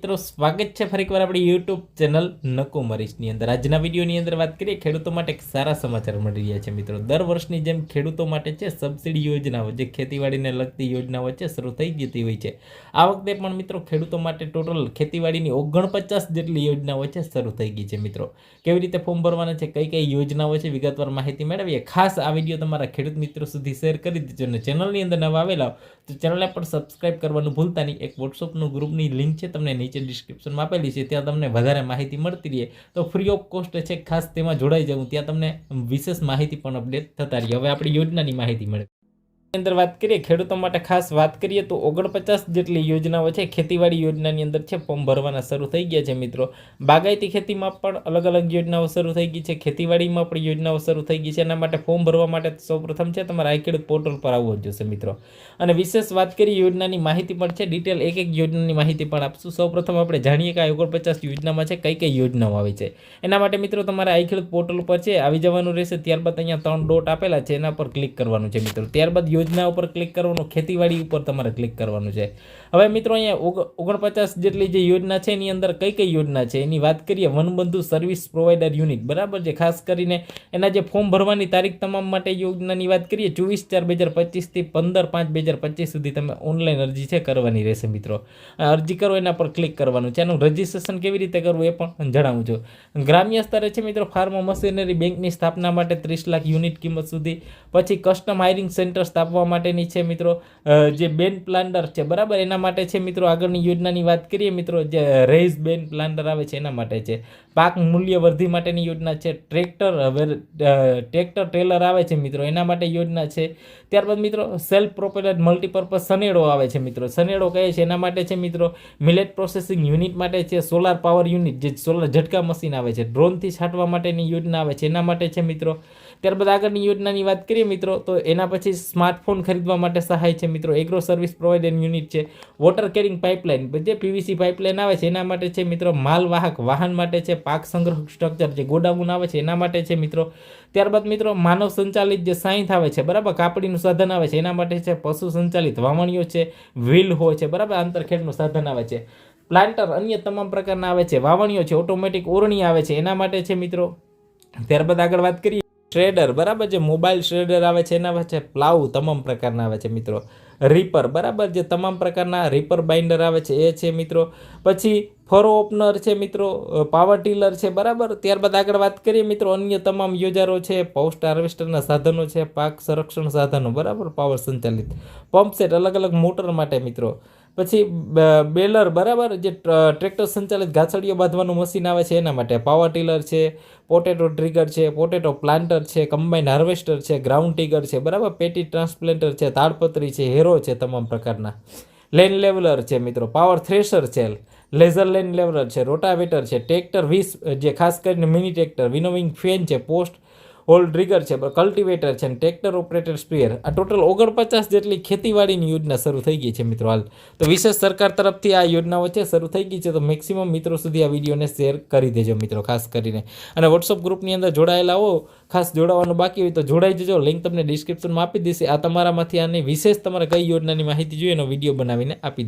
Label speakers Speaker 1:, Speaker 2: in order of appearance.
Speaker 1: મિત્રો, સ્વાગત છે ફરીકવાર આપણી યુટ્યુબ ચેનલ નકોમરીશની અંદર. આજના વિડીયોની અંદર વાત કરીએ, ખેડૂતો માટે એક સારા સમાચાર મળી રહ્યા છે મિત્રો. દર વર્ષની જેમ ખેડૂતો માટે છે સબસિડી યોજનાઓ, જે ખેતીવાડીને લગતી યોજનાઓ છે, શરૂ થઈ જતી હોય છે. આ વખતે પણ મિત્રો, ખેડૂતો માટે ટોટલ ખેતીવાડીની ઓગણપચાસ જેટલી યોજનાઓ છે, શરૂ થઈ ગઈ છે મિત્રો. કેવી રીતે ફોર્મ ભરવાના છે, કઈ કઈ યોજનાઓ છે, વિગતવાર માહિતી મેળવીએ. ખાસ આ વીડિયો તમારા ખેડૂત મિત્રો સુધી શેર કરી દેજો અને ચેનલની અંદર નવા આવેલા તો ચેનલને પણ સબસ્ક્રાઇબ કરવાનું ભૂલતા નહીં. એક વોટ્સઅપનું ગ્રુપની લિંક છે, તમને નીચે ડિસ્ક્રિપ્શનમાં આપેલી છે, ત્યાં તમને વધારે માહિતી મળતી રહે. તો ફ્રી ઓફ કોસ્ટ છે, ખાસ તેમાં જોડાઈ જવું ત્યાં તમને વિશેષ માહિતી પણ અપડેટ થતા રહી. હવે આપણી યોજનાની માહિતી મળે. અંદર વાત કરીએ, ખેડૂતો માટે ખાસ વાત કરીએ તો ઓગણપચાસ જેટલી યોજનાઓ છે, ખેતીવાડી યોજનાની અંદર છે, ફોર્મ ભરવાના શરૂ થઈ ગયા છે મિત્રો. બાગાયતી ખેતીમાં પણ અલગ અલગ યોજનાઓ શરૂ થઈ ગઈ છે, ખેતીવાડીમાં પણ યોજનાઓ શરૂ થઈ ગઈ છે. એના માટે ફોર્મ ભરવા માટે સૌપ્રથમ છે, તમારે આઈ પોર્ટલ પર આવવું જોશે મિત્રો. અને વિશેષ વાત કરીએ, યોજનાની માહિતી પણ છે, ડિટેલ એક એક યોજનાની માહિતી પણ આપશું. સૌપ્રથમ આપણે જાણીએ કે આ ઓગણપચાસ યોજનામાં છે, કઈ કઈ યોજનાઓ આવી છે. એના માટે મિત્રો તમારે આઈ પોર્ટલ ઉપર છે, આવી જવાનું રહેશે. ત્યારબાદ અહીંયા ત્રણ ડોટ આપેલા છે, એના પર ક્લિક કરવાનું છે મિત્રો. ત્યારબાદ યોજના ઉપર ક્લિક કરવાનું, ખેતીવાડી ઉપર તમારે ક્લિક કરવાનું છે. હવે મિત્રો અહીંયા ઓગ- ઓગણપચાસ જેટલી જે યોજના છે, એની અંદર કઈ કઈ યોજના છે? એની વાત કરીએ, વનબંધુ સર્વિસ પ્રોવાઈડર યુનિટ બરાબર છે? ખાસ કરીને એના જે ફોર્મ ભરવાની તારીખ તમામ માટે યોજનાની વાત કરીએ, ચોવીસ ચાર બે હજાર પચીસથી પંદર પાંચ બે હજાર પચીસ સુધી તમે ઓનલાઈન અરજી છે, કરવાની રહેશે મિત્રો. અરજી કરો, એના પર ક્લિક કરવાનું છે. એનું રજિસ્ટ્રેશન કેવી રીતે કરવું એ પણ જણાવું છું. ગ્રામ્ય સ્તરે છે મિત્રો ફાર્મ મશીનરી બેંકની સ્થાપના માટે ત્રીસ લાખ યુનિટ કિંમત સુધી, પછી કસ્ટમ હાયરિંગ સેન્ટર સ્થાપવા માટેની છે મિત્રો જે બેન પ્લાન્ડર છે, બરાબર? એના માટે છે મિત્રો આગળની યોજનાની વાત કરીએ મિત્રો, જે રેઝ બેન પ્લાન્ડર આવે છે એના માટે છે. પાક મૂલ્ય વૃદ્ધિ માટેની યોજના છે, ટ્રેક્ટર ટ્રેક્ટર ટ્રેલર આવે છે મિત્રો, એના માટે યોજના છે. ત્યારબાદ મિત્રો સેલ્ફ પ્રોપેલર મલ્ટીપર્પઝ સનેડો આવે છે મિત્રો, સનેડો કહે છે, એના માટે છે મિત્રો મિલેટ પ્રોસેસિંગ યુનિટ માટે છે સોલાર પાવર યુનિટ જે સોલાર ઝટકા મશીન આવે છે ડ્રોનથી છાંટવા માટેની યોજના આવે છે, એના માટે છે મિત્રો. ત્યારબાદ આગળની યોજનાની વાત કરીએ મિત્રો, તો એના પછી સ્માર્ટફોન ખરીદવા માટે સહાય છે મિત્રો. એગ્રો સર્વિસ પ્રોવાઇડર યુનિટ છે. વોટર કેરિંગ પાઇપલાઇન જે પીવીસી પાઇપલાઇન આવે છે, એના માટે છે મિત્રો માલવાહક વાહન માટે છે, પાક સંગ્રહ સ્ટ્રક્ચર જે ગોડાઉન આવે છે, એના માટે છે મિત્રો. ત્યારબાદ મિત્રો માનવ સંચાલિત જે સાયન્થ આવે છે, બરાબર? કાપડીનું સાધન આવે છે, એના માટે છે પશુ સંચાલિત વાવણીઓ છે, વ્હીલ હોય છે, બરાબર? આંતરખેડનું સાધન આવે છે. પ્લાન્ટર અન્ય તમામ પ્રકારના આવે છે, વાવણીઓ છે ઓટોમેટિક ઓરણી આવે છે, એના માટે છે મિત્રો. ત્યારબાદ આગળ વાત કરીએ શ્રેડર બરાબર જે મોબાઈલ શ્રેડર આવે છે, એના છે પ્લાવ તમામ પ્રકારના આવે છે મિત્રો. રીપર બરાબર જે તમામ પ્રકારના રીપર બાઇન્ડર આવે છે, એ છે મિત્રો. પછી ફરો ઓપનર છે મિત્રો પાવર ટીલર છે, બરાબર? ત્યારબાદ આગળ વાત કરીએ મિત્રો, અન્ય તમામ યોજારો છે પોસ્ટ હાર્વેસ્ટરના સાધનો છે, પાક સંરક્ષણ સાધનો, બરાબર? પાવર સંચાલિત. પંપ સેટ અલગ અલગ મોટર માટે મિત્રો. પછી બેલર બરાબર જે ટ્ર- ટ્રેક્ટર સંચાલિત ગાછડીઓ બાંધવાનું મશીન આવે છે એના માટે પાવર ટીલર છે પોટેટો ટ્રિગર છે પોટેટો પ્લાન્ટર છે કમ્બાઇન હાર્વેસ્ટર છે ગ્રાઉન્ડ ટીગર છે, બરાબર? પેટી ટ્રાન્સપ્લેન્ટર છે, તાડપત્રી છે, હેરો છે તમામ પ્રકારના. લેન લેવલર છે મિત્રો પાવર થ્રેશર છે લેઝર લેન લેવલર છે રોટાવેટર છે ટ્રેક્ટર વીસ, જે ખાસ કરીને મિની ટ્રેક્ટર વિનોવિંગ ફેન છે પોસ્ટ હોલ ડ્રિગર છે કલ્ટિવેટર છે ટ્રેક્ટર ઓપરેટર સ્પેર આ ટોટલ ઓગણપચાસ જેટલી ખેતીવાડીની યોજના શરૂ થઈ ગઈ છે મિત્રો હાલ. તો વિશેષ સરકાર તરફથી આ યોજનાઓ છે, શરૂ થઈ ગઈ છે, તો મેક્સિમમ મિત્રો સુધી આ વિડીયોને શેર કરી દેજો મિત્રો, ખાસ કરીને. અને વોટ્સઅપ ગ્રુપની અંદર જોડાયેલા હો, ખાસ જોડાવાનું બાકી હોય તો જોડાઈ જજો. લિંક તમને ડિસ્ક્રિપ્શનમાં આપી દેશે આ તમારામાંથી આની વિશેષ તમારે કઈ યોજનાની માહિતી જોઈએ એનો વીડિયો બનાવીને આપી